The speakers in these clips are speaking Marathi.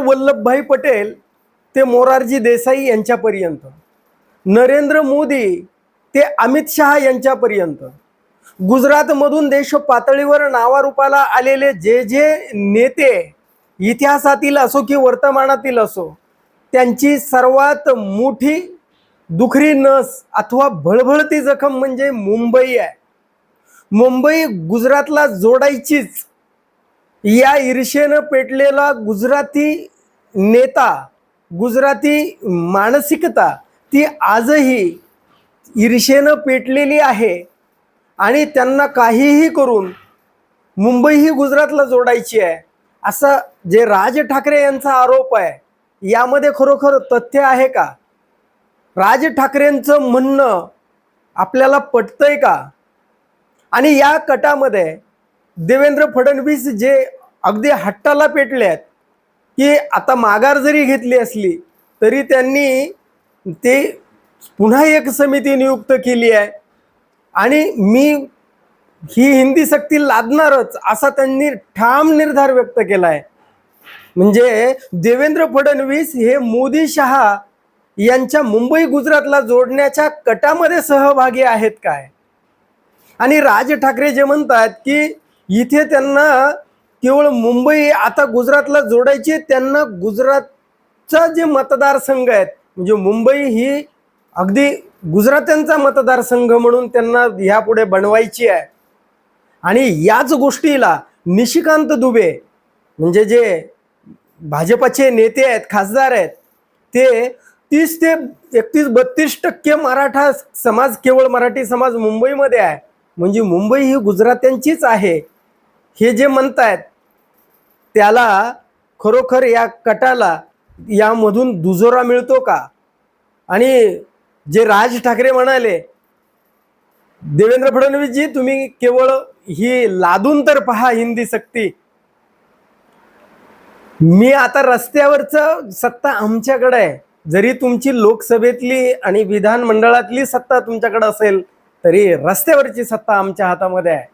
वल्लभभाई पटेल ते मोरारजी देसाई यांच्यापर्यंत नरेंद्र मोदी ते अमित शहा यांच्यापर्यंत गुजरातमधून देश पातळीवर नावारूपाला आलेले जे जे नेते इतिहासातील असो की वर्तमानातील असो त्यांची सर्वात मोठी दुखरी नस अथवा भळभळती जखम म्हणजे मुंबई आहे. मुंबई गुजरातला जोडायचीच या ईर्षेनं पेटलेला गुजराती नेता गुजराती मानसिकता ती आजही ईर्षेनं पेटलेली आहे. आणि त्यांना काहीही करून मुंबई ही गुजरातला जोडायची आहे. असं जे राज ठाकरे यांचा आरोप आहे यामध्ये खरोखर तथ्य आहे का? राज ठाकरेंचं म्हणणं आपल्याला पटतंय का? आणि या कटामध्ये देवेंद्र फडणवीस जे अगदी हट्टाला पेटले आहेत की आता माघार जरी घेतली असली तरी त्यांनी ते पुन्हा एक समिती नियुक्त केली आहे. आणि मी ही हिंदी सक्ती लादणारच असा त्यांनी ठाम निर्धार व्यक्त केला आहे. म्हणजे देवेंद्र फडणवीस हे मोदी शहा यांच्या मुंबई गुजरातला जोडण्याच्या कटामध्ये सहभागी आहेत काय? आणि राज ठाकरे जे म्हणतात की इथे त्यांना केवळ मुंबई आता गुजरातला जोडायची त्यांना गुजरातचा जे मतदारसंघ आहेत म्हणजे मुंबई ही अगदी गुजरात्यांचा मतदारसंघ म्हणून त्यांना ह्यापुढे बनवायची आहे. आणि याच गोष्टीला निशिकांत दुबे म्हणजे जे भाजपाचे नेते आहेत खासदार आहेत ते तीस ते एकतीस बत्तीस टक्के मराठा समाज केवळ मराठी समाज मुंबईमध्ये आहे. म्हणजे मुंबई ही गुजरात्यांचीच आहे. हे जे म्हणतायत त्याला खरोखर या कटाला यामधून दुजोरा मिळतो का? आणि जे राज ठाकरे म्हणाले देवेंद्र फडणवीसजी तुम्ही केवळ ही लादून तर पहा हिंदी सक्ती. मी आता रस्त्यावरचं सत्ता आमच्याकडे आहे. जरी तुमची लोकसभेतली आणि विधानमंडळातली सत्ता तुमच्याकडे असेल तरी रस्त्यावरची सत्ता आमच्या हातामध्ये आहे.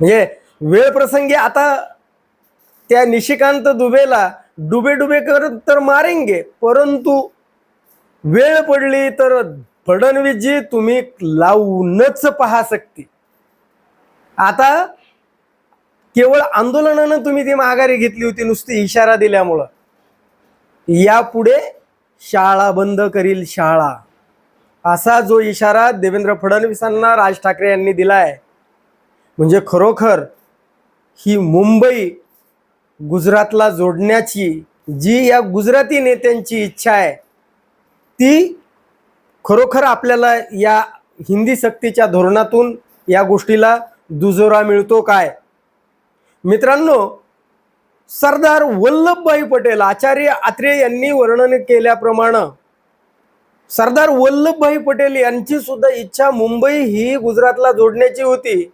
म्हणजे वेळ प्रसंगी आता त्या निशिकांत दुबेला डुबे डुबे करत तर मारेंगे. परंतु वेळ पडली तर फडणवीसजी तुम्ही लावूनच पहा सकती. आता केवळ आंदोलनानं तुम्ही ती माघारी घेतली होती नुसती इशारा दिल्यामुळं. यापुढे शाळा बंद करील शाळा. असा जो इशारा देवेंद्र फडणवीसांना राज ठाकरे यांनी दिला आहे म्हणजे खरोखर ही मुंबई गुजरातला जोडण्याची जी या गुजराती नेत्यांची इच्छा आहे ती खरोखर आपल्याला या हिंदी सक्तीच्या धोरणातून या गोष्टीला दुजोरा मिळतो काय? मित्रांनो सरदार वल्लभभाई पटेल आचार्य आत्रे यांनी वर्णन केल्याप्रमाणे सरदार वल्लभभाई पटेल यांची सुद्धा इच्छा मुंबई ही गुजरातला जोडण्याची होती.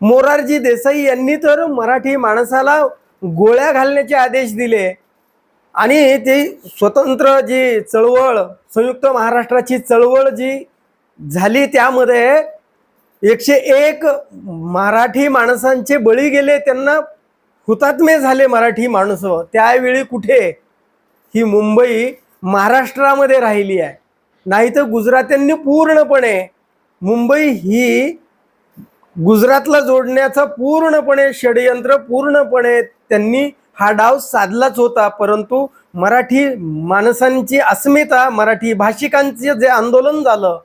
मोरारजी देसाई यांनी तर मराठी माणसाला गोळ्या घालण्याचे आदेश दिले. आणि ते स्वतंत्र जी चळवळ संयुक्त महाराष्ट्राची चळवळ जी झाली त्यामध्ये एकशे एक मराठी माणसांचे बळी गेले त्यांना हुतात्मे झाले मराठी माणसं. त्यावेळी कुठे? ही मुंबई महाराष्ट्रामध्ये राहिली आहे. नाही तर गुजरात्यांनी पूर्णपणे मुंबई ही गुजरातला जोडण्याचा पूर्णपणे षडयंत्र पूर्णपणे त्यांनी हा डाव साधलाच होता. परंतु मराठी माणसांची अस्मिता मराठी भाषिकांचे जे आंदोलन झालं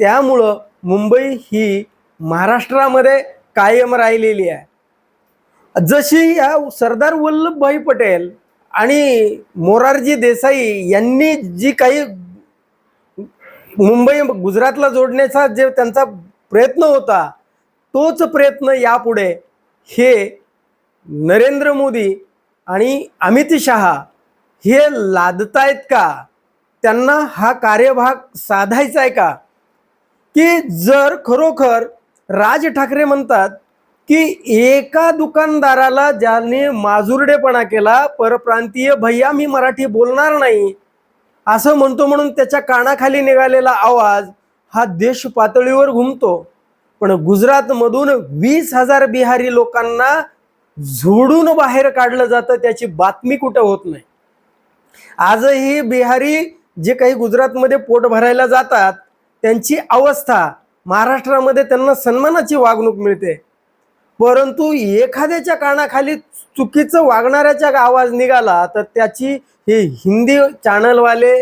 त्यामुळं मुंबई ही महाराष्ट्रामध्ये कायम राहिलेली आहे. जशी या सरदार वल्लभभाई पटेल आणि मोरारजी देसाई यांनी जी काही मुंबई गुजरातला जोडण्याचा जे त्यांचा प्रयत्न होता तोच प्रयत्न यापुढे हे नरेंद्र मोदी आणि अमित शहा हे लादतायत का? त्यांना हा कार्यभाग साधायचा आहे का? की जर खरोखर राज ठाकरे म्हणतात की एका दुकानदाराला ज्याने माजुरडेपणा केला परप्रांतीय भैया मी मराठी बोलणार नाही असं म्हणतो म्हणून त्याच्या कानाखाली निघालेला आवाज हा देश पातळीवर घुमतो. पण गुजरातमधून वीस हजार बिहारी लोकांना झोडून बाहेर काढलं जातं त्याची बातमी कुठं होत नाही. आजही बिहारी जे काही गुजरातमध्ये पोट भरायला जातात त्यांची अवस्था महाराष्ट्रामध्ये त्यांना सन्मानाची वागणूक मिळते. परंतु एखाद्याच्या कानाखाली चुकीचं वागणाऱ्याचा आवाज निघाला तर त्याची हे हिंदी चॅनलवाले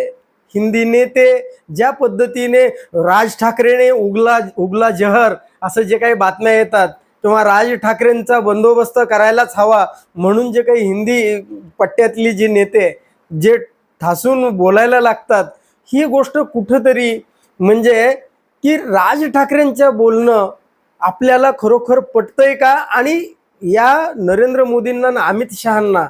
हिंदी नेते ज्या पद्धतीने राज ठाकरेने उगला उगला जहर असं जे काही बातम्या येतात किंवा राज ठाकरेंचा बंदोबस्त करायलाच हवा म्हणून जे काही हिंदी पट्ट्यातली जी नेते जे ठासून बोलायला लागतात ही गोष्ट कुठंतरी म्हणजे की राज ठाकरेंच्या बोलणं आपल्याला खरोखर पटतंय का? आणि या नरेंद्र मोदींना ना अमित शहांना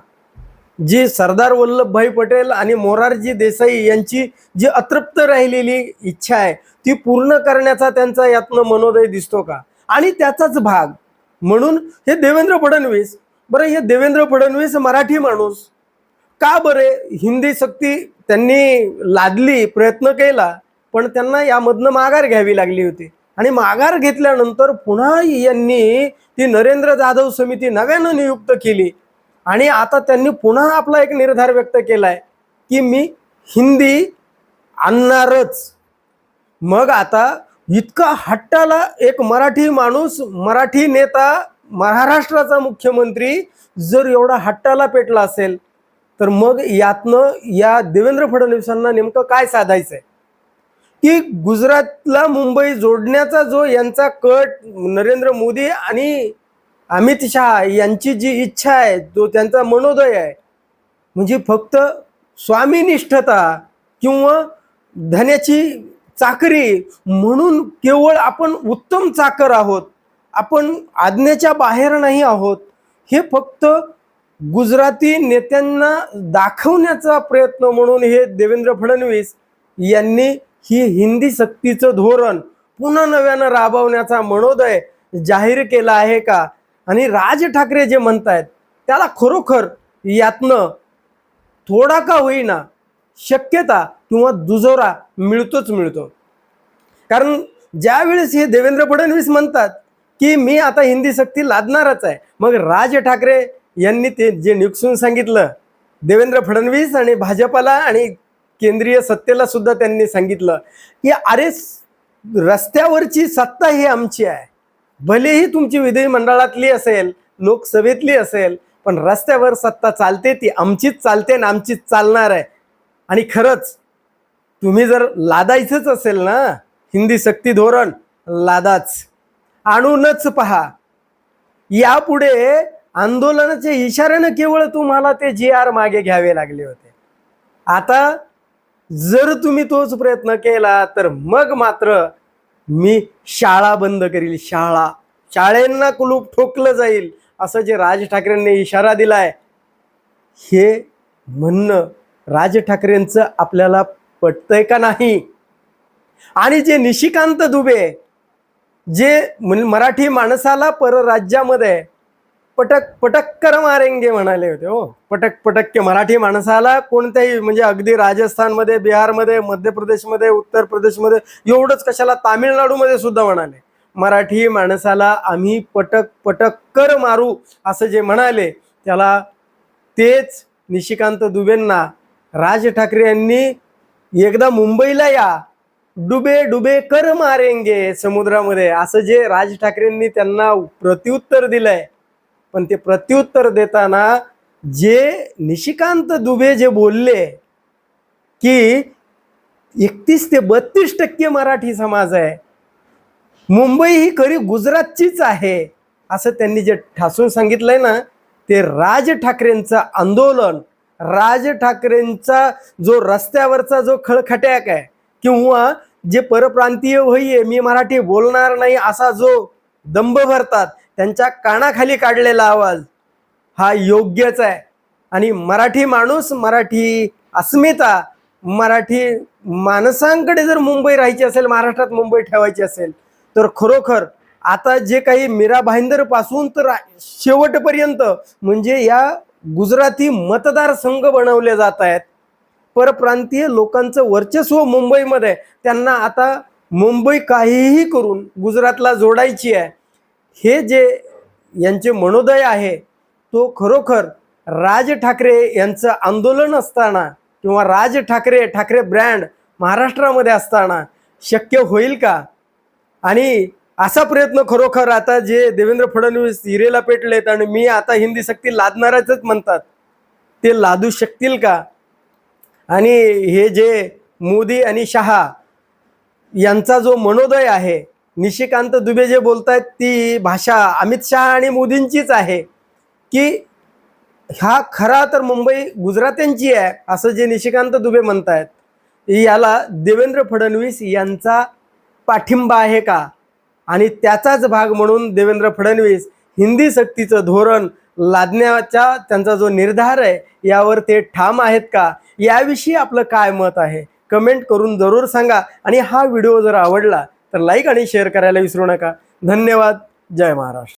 जी सरदार वल्लभभाई पटेल आणि मोरारजी देसाई यांची जी अतृप्त राहिलेली इच्छा आहे ती पूर्ण करण्याचा त्यांचा यातनं मनोदय दिसतो का? आणि त्याचाच भाग. म्हणून हे देवेंद्र फडणवीस बरं हे देवेंद्र फडणवीस मराठी माणूस का बरे हिंदी सक्ती त्यांनी लादली प्रयत्न केला पण त्यांना यामधनं माघार घ्यावी लागली होती. आणि माघार घेतल्यानंतर पुन्हा यांनी ती नरेंद्र जाधव समिती नव्यानं नियुक्त केली. आणि आता त्यांनी पुन्हा आपला एक निर्धार व्यक्त केलाय की मी हिंदी आणणारच. मग आता इतका हट्टाला एक मराठी माणूस मराठी नेता महाराष्ट्राचा मुख्यमंत्री जर एवढा हट्टाला पेटला असेल तर मग यातनं या देवेंद्र फडणवीसांना नेमकं काय साधायचं आहे की गुजरातला मुंबई जोडण्याचा जो यांचा कट नरेंद्र मोदी आणि अमित शहा यांची जी इच्छा आहे जो त्यांचा मनोदय आहे. म्हणजे फक्त स्वामीनिष्ठता किंवा धन्याची चाकरी म्हणून केवळ आपण उत्तम चाकर आहोत आपण आज्ञेच्या बाहेर नाही आहोत हे फक्त गुजराती नेत्यांना दाखवण्याचा प्रयत्न म्हणून हे देवेंद्र फडणवीस यांनी ही हिंदी सक्तीचं धोरण पुन्हा नव्यानं राबवण्याचा मनोदय जाहीर केला आहे का? आणि राज ठाकरे जे म्हणतायत त्याला खरोखर यातनं थोडा का होईना शक्यता किंवा दुजोरा मिळतोच मिळतो. कारण ज्यावेळेस हे देवेंद्र फडणवीस म्हणतात की मी आता हिंदी सक्ती लादणारच आहे मग राज ठाकरे यांनी ते जे निकसून सांगितलं देवेंद्र फडणवीस आणि भाजपाला आणि केंद्रीय सत्तेला सुद्धा त्यांनी सांगितलं की अरे रस्त्यावरची सत्ता ही आमची आहे. भलेही तुमची विधिमंडळातली असेल लोकसभेतली असेल पण रस्त्यावर सत्ता चालते ती आमचीच चालते आणि आमचीच चालणार आहे. आणि खरंच तुम्ही जर लादायचंच असेल ना हिंदी सक्ती धोरण लादाच. आणूनच पहा. यापुढे आंदोलनाच्या इशाऱ्यानं केवळ तुम्हाला ते जी आर मागे घ्यावे लागले होते. आता जर तुम्ही तोच प्रयत्न केला तर मग मात्र मी शाळा बंद करील शाळा. शाळेंना कुलूप ठोकलं जाईल असं जे राज ठाकरेंनी इशारा दिलाय हे म्हणणं राज ठाकरेंचं आपल्याला पटतंय का नाही? आणि जे निशिकांत दुबे जे मराठी माणसाला परराज्यामध्ये पटक पटक्कर मारेंगे म्हणाले होते हो. पटक पटक्के मराठी माणसाला कोणत्याही म्हणजे अगदी राजस्थानमध्ये बिहारमध्ये मध्य प्रदेशमध्ये उत्तर प्रदेशमध्ये एवढंच कशाला तामिळनाडूमध्ये सुद्धा म्हणाले. मराठी माणसाला आम्ही पटक पटक्कर मारू असं जे म्हणाले त्याला तेच निशिकांत दुबेंना राज ठाकरे यांनी एकदा मुंबईला या डुबे डुबे कर मारेंगे समुद्रामध्ये असं जे राज ठाकरेंनी त्यांना प्रत्युत्तर दिलंय. पण ते प्रत्युत्तर देताना जे निशिकांत दुबे जे बोलले की एकतीस ते बत्तीस टक्के मराठी समाज आहे मुंबई ही खरी गुजरातचीच आहे असं त्यांनी जे ठासून सांगितलंय ना ते राज ठाकरेंचं आंदोलन राज ठाकरेंचा जो रस्त्यावरचा जो खळखट्याक आहे किंवा जे परप्रांतीय होईये मी मराठी बोलणार नाही असा जो दंभ भरतात त्यांच्या कानाखाली काढलेला आवाज हा योग्यच आहे. आणि मराठी माणूस मराठी अस्मिता मराठी माणसांकडे जर मुंबई राहायची असेल महाराष्ट्रात मुंबई ठेवायची असेल तर खरोखर आता जे काही मीरा भाईंदरपासून तर शेवटपर्यंत म्हणजे या गुजराती मतदारसंघ बनवले जात आहेत. परप्रांतीय लोकांचं वर्चस्व मुंबईमध्ये त्यांना आता मुंबई काहीही करून गुजरातला जोडायची आहे. हे जे यांचे मनोदय आहे तो खरोखर राज ठाकरे यांचं आंदोलन असताना किंवा राज ठाकरे ठाकरे ब्रँड महाराष्ट्रामध्ये असताना शक्य होईल का? आणि असा प्रयत्न खरोखर आता जे देवेंद्र फडणवीस हिरेला पेटलेत आणि मी आता हिंदी सक्ती लादणाऱ्याच म्हणतात ते लादू शकतील का? आणि हे जे मोदी आणि शहा यांचा जो मनोदय आहे निशिकांत दुबे जे बोलतायत ती भाषा अमित शहा आणि मोदींचीच आहे. की हा खरा तर मुंबई गुजरात्यांची आहे असं जे निशिकांत दुबे म्हणतायत. याला देवेंद्र फडणवीस यांचा पाठिंबा आहे का? आणि त्याचाच भाग म्हणून देवेंद्र फडणवीस हिंदी सक्तीचं धोरण लादण्याचा त्यांचा जो निर्धार आहे यावर ते ठाम आहेत का? याविषयी आपलं काय मत आहे? कमेंट करून जरूर सांगा. आणि हा व्हिडिओ जर आवडला तर लाईक आणि शेअर करायला विसरू नका. धन्यवाद. जय महाराष्ट्र.